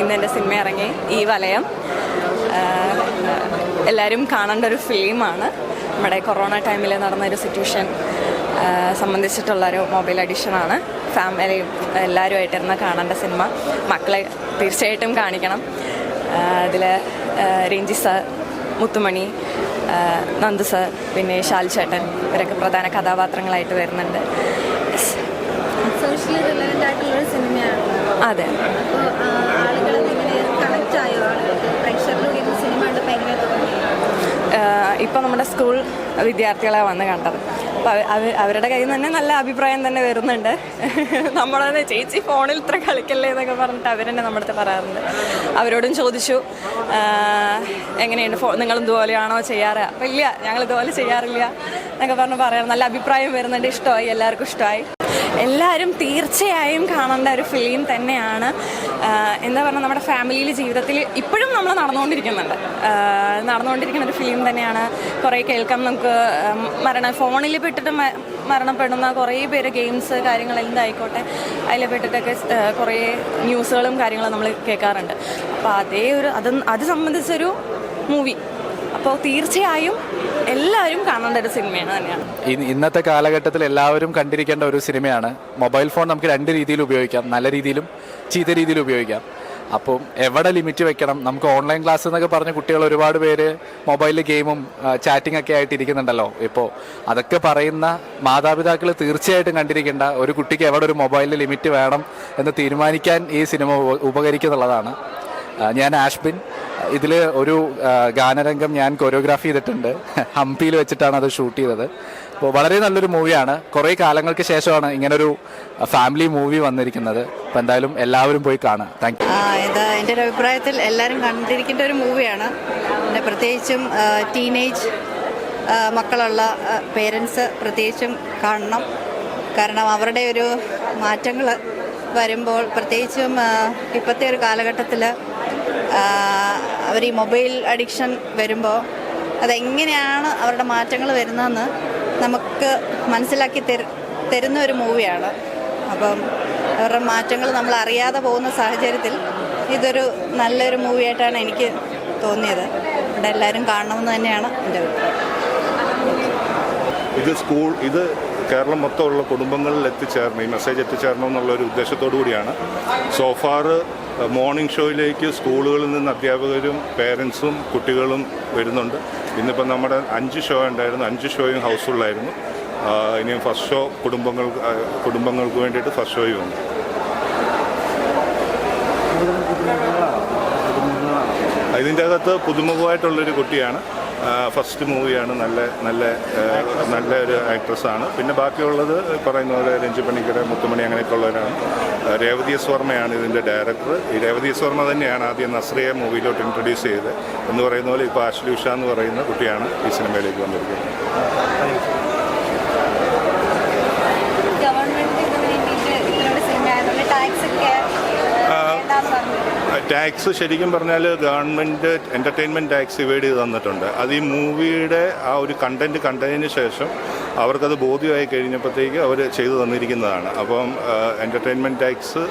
ഇന്ന് എന്റെ സിനിമ ഇറങ്ങി. ഈ വലയം എല്ലാവരും കാണേണ്ട ഒരു ഫിലിമാണ് നമ്മുടെ കൊറോണ ടൈമിൽ നടന്ന ഒരു സിറ്റുവേഷൻ സംബന്ധിച്ചിട്ടുള്ള ഒരു മൊബൈൽ അഡിക്ഷനാണ് എല്ലാവരുമായിട്ട് ഇരുന്ന് കാണേണ്ട സിനിമ മക്കളെ തീർച്ചയായിട്ടും കാണിക്കണം. അതിൽ രഞ്ജി സാർ മുത്തുമണി നന്ദ് സാർ പിന്നെ ഷാൽ ചേട്ടൻ ഇവരൊക്കെ പ്രധാന കഥാപാത്രങ്ങളായിട്ട് വരുന്നുണ്ട്. സോഷ്യലി റിലവന്റ് സിനിമയാണ് അതെ. ഇത് സിനിമ കണ്ടപ്പോൾ എങ്ങനെ ഇപ്പം നമ്മുടെ സ്കൂൾ വിദ്യാർത്ഥികളെ വന്ന് കണ്ടത്. അവരുടെ കയ്യിൽ നിന്ന് തന്നെ നല്ല അഭിപ്രായം തന്നെ വരുന്നുണ്ട്. നമ്മളത് ചേച്ചി ഫോണിൽ ഇത്ര കളിക്കല്ലേ എന്നൊക്കെ പറഞ്ഞിട്ട് അവരെന്നെ നമ്മുടെ അടുത്ത് പറയാറുണ്ട്. അവരോടും ചോദിച്ചു എങ്ങനെയുണ്ട് ഫോ നിങ്ങൾ ഇതുപോലെയാണോ ചെയ്യാറ്? അപ്പം ഇല്ല ഞങ്ങൾ ഇതുപോലെ ചെയ്യാറില്ല എന്നൊക്കെ പറഞ്ഞ് പറയാറ്. നല്ല അഭിപ്രായം വരുന്നുണ്ട്. ഇഷ്ടമായി എല്ലാവർക്കും ഇഷ്ടമായി. എല്ലാവരും തീർച്ചയായും കാണേണ്ട ഒരു ഫിലിം തന്നെയാണ്. എന്താ പറയുക നമ്മുടെ ഫാമിലിയിൽ ജീവിതത്തിൽ ഇപ്പോഴും നമ്മൾ നടന്നുകൊണ്ടിരിക്കുന്നുണ്ട്. നടന്നുകൊണ്ടിരിക്കുന്ന ഒരു ഫിലിം തന്നെയാണ്. കുറേ കേൾക്കാം നമുക്ക്. മരണ ഫോണിൽ പെട്ടിട്ട് മരണപ്പെടുന്ന കുറേ പേര് ഗെയിംസ് കാര്യങ്ങൾ എന്തായിക്കോട്ടെ അതിൽ പെട്ടിട്ടൊക്കെ കുറേ ന്യൂസുകളും കാര്യങ്ങളും നമ്മൾ കേൾക്കാറുണ്ട്. അപ്പോൾ അതേ ഒരു അത് അത് സംബന്ധിച്ചൊരു മൂവി അപ്പോൾ തീർച്ചയായും എല്ലാവരും കാണേണ്ട ഒരു സിനിമയാണ് തന്നെയാണ്. ഇന്നത്തെ കാലഘട്ടത്തിൽ എല്ലാവരും കണ്ടിരിക്കേണ്ട ഒരു സിനിമയാണ്. മൊബൈൽ ഫോൺ നമുക്ക് രണ്ട് രീതിയിൽ ഉപയോഗിക്കാം. നല്ല രീതിയിലും ചീത്ത രീതിയിൽ ഉപയോഗിക്കാം. അപ്പം എവിടെ ലിമിറ്റ് വെക്കണം? നമുക്ക് ഓൺലൈൻ ക്ലാസ് എന്നൊക്കെ പറഞ്ഞ കുട്ടികൾ ഒരുപാട് പേര് മൊബൈലിൽ ഗെയിമും ചാറ്റിംഗ് ഒക്കെ ആയിട്ട് ഇരിക്കുന്നുണ്ടല്ലോ. ഇപ്പോൾ അതൊക്കെ പറയുന്ന മാതാപിതാക്കൾ തീർച്ചയായിട്ടും കണ്ടിരിക്കേണ്ട ഒരു കുട്ടിക്ക് എവിടെ ഒരു മൊബൈലിൽ ലിമിറ്റ് വേണം എന്ന് തീരുമാനിക്കാൻ ഈ സിനിമ ഉപ- ഉപകരിക്കുന്നുള്ളതാണ്. ഞാൻ ആഷ്ബിൻ. ഇതിൽ ഒരു ഗാനരംഗം ഞാൻ കൊറിയോഗ്രാഫി ചെയ്തിട്ടുണ്ട്. ഹംപിയിൽ വെച്ചിട്ടാണ് അത് ഷൂട്ട് ചെയ്തത്. അപ്പോൾ വളരെ നല്ലൊരു മൂവിയാണ്. കുറേ കാലങ്ങൾക്ക് ശേഷമാണ് ഇങ്ങനൊരു ഫാമിലി മൂവി വന്നിരിക്കുന്നത്. അപ്പോൾ എന്തായാലും എല്ലാവരും പോയി കാണുക. താങ്ക് യു എന്റെ ഒരു അഭിപ്രായത്തിൽ എല്ലാവരും കണ്ടിരിക്കേണ്ട ഒരു മൂവിയാണ്. പിന്നെ പ്രത്യേകിച്ചും ടീനേജ് മക്കളുള്ള പേരൻസ് പ്രത്യേകിച്ചും കാണണം. കാരണം അവരുടെ ഒരു മാറ്റങ്ങൾ വരുമ്പോൾ പ്രത്യേകിച്ചും ഇപ്പോഴത്തെ ഒരു കാലഘട്ടത്തിൽ അവർ ഈ മൊബൈൽ അഡിക്ഷൻ വരുമ്പോൾ അതെങ്ങനെയാണ് അവരുടെ മാറ്റങ്ങൾ വരുന്നതെന്ന് നമുക്ക് മനസ്സിലാക്കി തരു തരുന്ന ഒരു മൂവിയാണ്. അപ്പം അവരുടെ മാറ്റങ്ങൾ നമ്മൾ അറിയാതെ പോകുന്ന സാഹചര്യത്തിൽ ഇതൊരു നല്ലൊരു മൂവിയായിട്ടാണ് എനിക്ക് തോന്നിയത്. ഇവിടെ എല്ലാവരും കാണണമെന്ന് തന്നെയാണ് എന്റെ ഇത് സ്കൂൾ ഇത് കേരളം മൊത്തമുള്ള കുടുംബങ്ങളിൽ എത്തിച്ചേരണം ഈ മെസ്സേജ് എത്തിച്ചേരണം എന്നുള്ള ഒരു ഉദ്ദേശത്തോടു കൂടിയാണ്. സോഫാർ മോർണിംഗ് ഷോയിലേക്ക് സ്കൂളുകളിൽ നിന്ന് അധ്യാപകരും പേരൻസും കുട്ടികളും വരുന്നുണ്ട്. ഇന്നിപ്പോൾ നമ്മുടെ അഞ്ച് ഷോ ഉണ്ടായിരുന്നു. അഞ്ച് ഷോയും ഹൗസ്ഫുള്ളായിരുന്നു ഇനിയും ഫസ്റ്റ് ഷോ കുടുംബങ്ങൾ കുടുംബങ്ങൾക്ക് വേണ്ടിയിട്ട് ഫസ്റ്റ് ഷോയും ഉണ്ട്. ഇതിന്റെ അകത്ത് പുതുമുഖമായിട്ടുള്ളൊരു കുട്ടിയാണ്. ഫസ്റ്റ് മൂവിയാണ് നല്ല നല്ല നല്ല ഒരു ആക്ട്രസ്സാണ് പിന്നെ ബാക്കിയുള്ളത് പറയുന്ന പോലെ രഞ്ജി പണിക്കര മുത്തുമണി അങ്ങനെയൊക്കെ ഉള്ളവരാണ്. രേവതി എസ് വർമ്മയാണ് ഇതിന്റെ ഡയറക്ടർ ഈ രേവതി എസ് വർമ്മ തന്നെയാണ് ആദ്യം നസ്രിയ മൂവിയിലോട്ട് ഇൻട്രൊഡ്യൂസ് ചെയ്തത്. എന്ന് പറയുന്ന പോലെ ഇപ്പോൾ ആശ്ലി ഉഷ എന്ന് പറയുന്ന കുട്ടിയാണ് ഈ സിനിമയിലേക്ക് വന്നിരിക്കുന്നത് ഗവൺമെന്റ് ഇതിന് വേണ്ടിയിട്ട് ഇത്രയൊരു സിനിമ ആയതുകൊണ്ട് ടാക്സ് ഒക്കെ വേണ്ടാന്ന് പറഞ്ഞു ടാക്സ് ശരിക്കും പറഞ്ഞാൽ ഗവൺമെന്റ് എന്റർടൈൻമെന്റ് ടാക്സ് ഇവേഡ് ചെയ്ത് തന്നിട്ടുണ്ട്. അത് ഈ മൂവിയുടെ ആ ഒരു കണ്ടന്റ് കണ്ടതിന് ശേഷം അവർക്കത് ബോധ്യമായി കഴിഞ്ഞപ്പോഴത്തേക്ക് അവർ ചെയ്തു തന്നിരിക്കുന്നതാണ്. അപ്പം എന്റർടൈൻമെന്റ് ടാക്സ്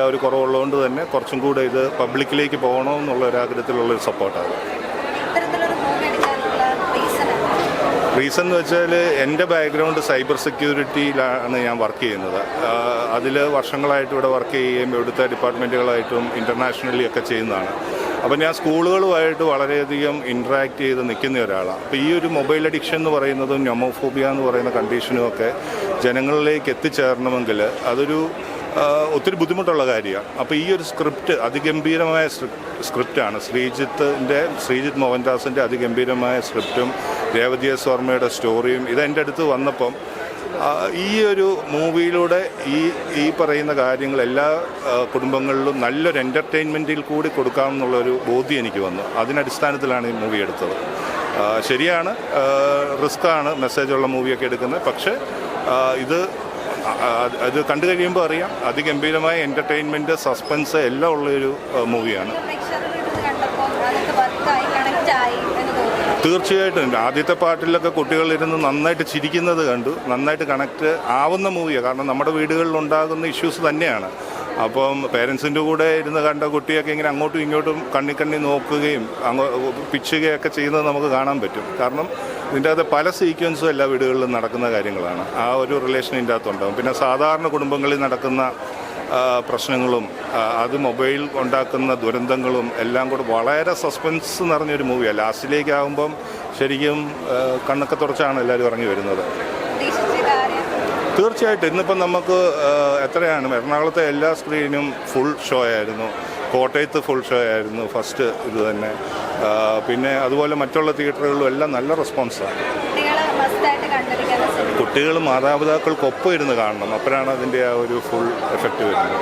ആ ഒരു കുറവുള്ളതുകൊണ്ട് തന്നെ കുറച്ചും കൂടെ ഇത് പബ്ലിക്കിലേക്ക് പോകണമെന്നുള്ള ഒരു ഒരാഗ്രഹത്തിലുള്ളൊരു സപ്പോർട്ടാണ് ഇത്തരത്തിലൊരു മൂവി എടുക്കാനുള്ള റീസൺ റീസൺ എന്ന് വെച്ചാൽ എന്റെ ബാക്ക്ഗ്രൗണ്ട് സൈബർ സെക്യൂരിറ്റിയിലാണ് ഞാൻ വർക്ക് ചെയ്യുന്നത്. അതിൽ വർഷങ്ങളായിട്ട് ഇവിടെ വർക്ക് ചെയ്യുകയും ഇവിടുത്തെ ഡിപ്പാർട്ട്മെന്റുകളായിട്ടും ഇന്റർനാഷണലി ഒക്കെ ചെയ്യുന്നതാണ്. അപ്പോൾ ഞാൻ സ്കൂളുകളുമായിട്ട് വളരെയധികം ഇൻട്രാക്ട് ചെയ്ത് നിൽക്കുന്ന ഒരാളാണ് അപ്പോൾ ഈ ഒരു മൊബൈൽ അഡിക്ഷൻ എന്ന് പറയുന്നതും നൊമോഫോബിയ എന്ന് പറയുന്ന കണ്ടീഷനും ഒക്കെ ജനങ്ങളിലേക്ക് എത്തിച്ചേരണമെങ്കിൽ അതൊരു ഒത്തിരി ബുദ്ധിമുട്ടുള്ള കാര്യമാണ്. അപ്പോൾ ഈ ഒരു സ്ക്രിപ്റ്റ് അതിഗംഭീരമായ സ്ക്രിപ്റ്റാണ്. ശ്രീജിത്തിന്റെ ശ്രീജിത്ത് മോഹൻദാസിന്റെ അതിഗംഭീരമായ സ്ക്രിപ്റ്റും രേവതി എസ് വർമ്മയുടെ സ്റ്റോറിയും ഇതെന്റെ അടുത്ത് വന്നപ്പം ഈ ഒരു മൂവിയിലൂടെ ഈ ഈ പറയുന്ന കാര്യങ്ങൾ എല്ലാ കുടുംബങ്ങളിലും നല്ലൊരു എന്റർടൈൻമെന്റിൽ കൂടി കൊടുക്കാം എന്നുള്ളൊരു ബോധ്യം എനിക്ക് വന്നു. അതിനടിസ്ഥാനത്തിലാണ് ഈ മൂവി എടുത്തത്. ശരിയാണ് റിസ്ക്കാണ് മെസ്സേജുള്ള മൂവിയൊക്കെ എടുക്കുന്നത്. പക്ഷേ ഇത് അത് കണ്ടു കഴിയുമ്പോൾ അറിയാം. അതിഗംഭീരമായ എന്റർടൈൻമെന്റ് സസ്പെൻസ് എല്ലാം ഉള്ളൊരു മൂവിയാണ് തീർച്ചയായിട്ടും. ആദ്യത്തെ പാട്ടിലൊക്കെ കുട്ടികളിരുന്ന് നന്നായിട്ട് ചിരിക്കുന്നത് കണ്ടു. നന്നായിട്ട് കണക്ട് ആവുന്ന മൂവിയാണ് കാരണം നമ്മുടെ വീടുകളിൽ ഉണ്ടാകുന്ന ഇഷ്യൂസ് തന്നെയാണ്. അപ്പം പേരൻസിന്റെ കൂടെ ഇരുന്ന് കണ്ട കുട്ടിയൊക്കെ ഇങ്ങനെ അങ്ങോട്ടും ഇങ്ങോട്ടും കണ്ണിക്കണ്ണി കണ്ണി നോക്കുകയും അങ്ങോ പിച്ചുകയൊക്കെ ചെയ്യുന്നത് നമുക്ക് കാണാൻ പറ്റും. കാരണം ഇതിന്റെ അകത്ത് പല സീക്വൻസും എല്ലാ വീടുകളിലും നടക്കുന്ന കാര്യങ്ങളാണ്. ആ ഒരു റിലേഷൻ ഇതിന്റെ അകത്തുണ്ടാകും പിന്നെ സാധാരണ കുടുംബങ്ങളിൽ നടക്കുന്ന പ്രശ്നങ്ങളും അത് മൊബൈൽ ഉണ്ടാക്കുന്ന ദുരന്തങ്ങളും എല്ലാം കൂടെ വളരെ സസ്പെൻസ് നിറഞ്ഞൊരു മൂവിയാണ് ലാസ്റ്റിലേക്കാകുമ്പം ശരിക്കും കണ്ണൊക്കെ തുറച്ചാണ് എല്ലാവരും ഇറങ്ങി വരുന്നത്. തീർച്ചയായിട്ടും. ഇന്നിപ്പം നമുക്ക് എത്രയാണ്? എറണാകുളത്തെ എല്ലാ സ്ക്രീനും ഫുൾ ഷോ ആയിരുന്നു. കോട്ടയത്ത് ഫുൾ ഷോ ആയിരുന്നു ഫസ്റ്റ് ഇത് തന്നെ. പിന്നെ അതുപോലെ മറ്റുള്ള തിയേറ്ററുകളിലും എല്ലാം നല്ല റെസ്പോൺസാണ് കുട്ടികൾ മാതാപിതാക്കൾക്കൊപ്പം ഇരുന്ന് കാണണം. അപ്പോഴാണ് അതിന്റെ ആ ഒരു ഫുൾ എഫക്റ്റ് വരുന്നത്.